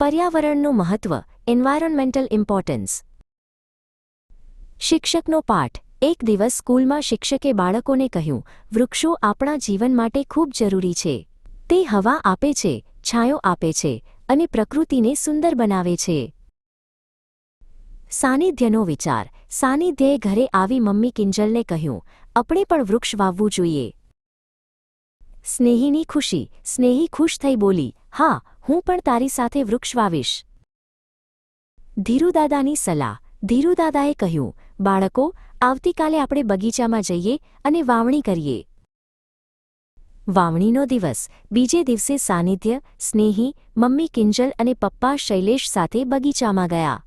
પર્યાવરણનું મહત્વ એન્વાયરોન્મેન્ટલ ઇમ્પોર્ટન્સ શિક્ષકનો પાઠ, એક દિવસ સ્કૂલમાં શિક્ષકે બાળકોને કહ્યું, વૃક્ષો આપણા જીવન માટે ખૂબ જરૂરી છે. તે હવા આપે છે, છાંયો આપે છે અને પ્રકૃતિને સુંદર બનાવે છે. સાનિધ્યનો વિચાર. સાનિધ્યએ ઘરે આવી મમ્મી કિંજલને કહ્યું, આપણે પણ વૃક્ષ વાવવું જોઈએ. સ્નેહીની ખુશી, સ્નેહી ખુશ થઈ બોલી, હા, હું પણ તારી સાથે વૃક્ષ વાવીશ. ધીરુદાદાની સલાહ. ધીરુદાદાએ કહ્યું, બાળકો, આવતીકાલે આપણે બગીચામાં જઈએ અને વાવણી કરીએ. વાવણીનો દિવસ. બીજે દિવસે સાનિધ્ય, સ્નેહી, મમ્મી કિંજલ અને પપ્પા શૈલેષ સાથે બગીચામાં ગયા.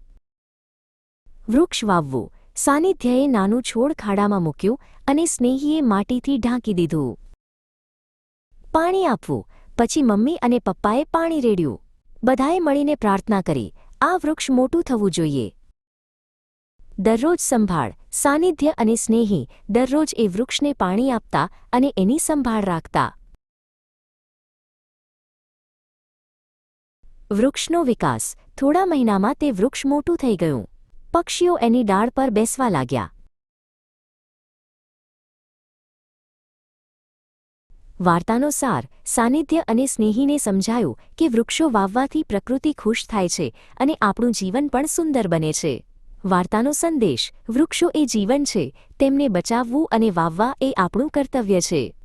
વૃક્ષ વાવવું. સાનિધ્યએ નાનું છોડ ખાડામાં મૂક્યું અને સ્નેહીએ માટીથી ઢાંકી દીધું. પાણી આપવું. પછી મમ્મી અને પપ્પાએ પાણી રેડ્યું. બધાએ મળીને પ્રાર્થના કરી. આ વૃક્ષ મોટું થવું જોઈએ. દરરોજ સંભાળ, સાનિધ્ય અને સ્નેહી. દરરોજ એ વૃક્ષને પાણી આપતા અને એની સંભાળ રાખતા. વૃક્ષનો વિકાસ. થોડા મહિનામાં તે વૃક્ષ મોટું થઈ ગયું. પક્ષીઓ એની ડાળ પર બેસવા લાગ્યા. વાર્તાનો સાર, સાનિધ્ય અને સ્નેહીને સમજાયું કે વૃક્ષો વાવવાથી પ્રકૃતિ ખુશ થાય છે અને આપણું જીવન પણ સુંદર બને છે. વાર્તાનો સંદેશ, વૃક્ષો એ જીવન છે, તેમને બચાવવું અને વાવવા એ આપણું કર્તવ્ય છે.